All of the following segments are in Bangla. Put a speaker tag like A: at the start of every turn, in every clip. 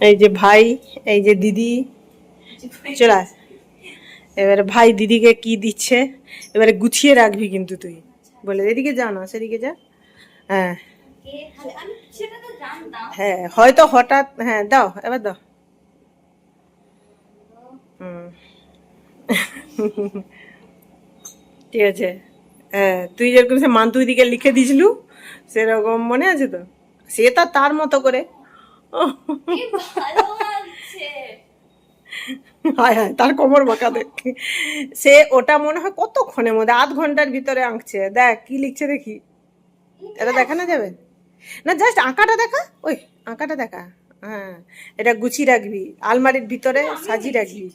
A: এই যে ভাই, এই যে দিদি। চলে আয়। এবারে ভাই দিদিকে কি দিচ্ছে? এবারে গুছিয়ে রাখবি কিন্তু তুই। বলে এদিকে যা না, সেদিকে যা। হ্যাঁ। হ্যাঁ হয়তো হঠাৎ হ্যাঁ দাও, এবার দাও। ঠিক আছে। হ্যাঁ তুই যেরকম সে মান্তুই দিকে লিখে দিয়েছিলু সেরকম মনে আছে তো? সে তো তার মতো করে। হায় হায় তার কোমর বাঁকা দেখ। সে ওটা মনে হয় কতক্ষণের মধ্যে আধ ঘণ্টার ভিতরে আঁকছে। দেখ কি লিখছে দেখি। এটা দেখানো যাবে? না জাস্ট আঁকাটা দেখা? ওই আঁকাটা দেখা। হ্যাঁ এটা গুছিয়ে রাখবি। আলমারির ভিতরে সাজিয়ে রাখবি।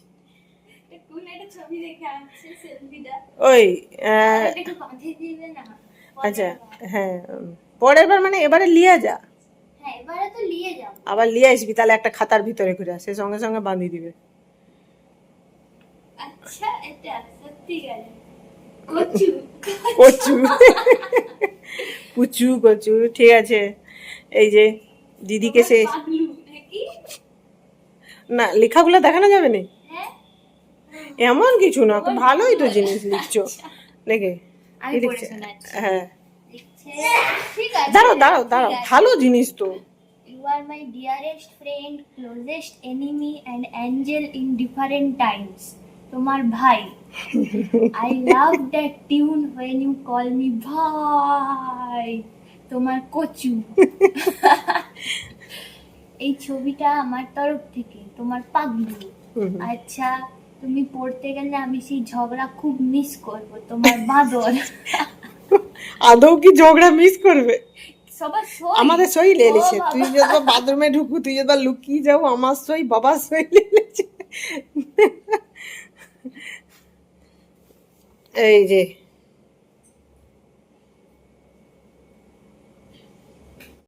A: ওই
B: না?
A: আচ্ছা হ্যাঁ পরের বার মানে এবারে লিয়ে যা।
B: হ্যাঁ নিয়ে
A: আবার লিয়ে আসবি তাহলে একটা খাতার ভিতরে করে সে সঙ্গে সঙ্গে বাঁধিয়ে দিবে।
B: আচ্ছা এটা সত্যি গেলে। কচু।
A: কচু। ঠিক আছে। এই যে দিদিকে সে না লেখাগুলো দেখানো যাবে না?
B: হ্যাঁ।
A: এমন কিছু না ভালোই তো জিনিস লিখছো। দেখে
B: পড়ে
A: লিখছে
B: শোনাচ্ছি।
A: হ্যাঁ। দাঁড়াও দাঁড়াও দাঁড়াও। ভালো জিনিস তো।
B: তোমার ভাই। I love that tune when you call me ভাই। তোমার কচু। এই ছবিটা আমার তরফ থেকে তোমার পাগলু। আচ্ছা তুমি পড়তে গেলে আমি সেই ঝগড়া খুব মিস করব তোমার বাদর।
A: আদৌ কি ঝগড়া মিস করবে? আমাদের সই লে
B: ও
A: লিছে।
B: বাবা।
A: তুই যদি বাথরুমে ঢুকু তুই যদি লুকিয়ে যাও আমার সই বাবা সই লেলেছে এই যে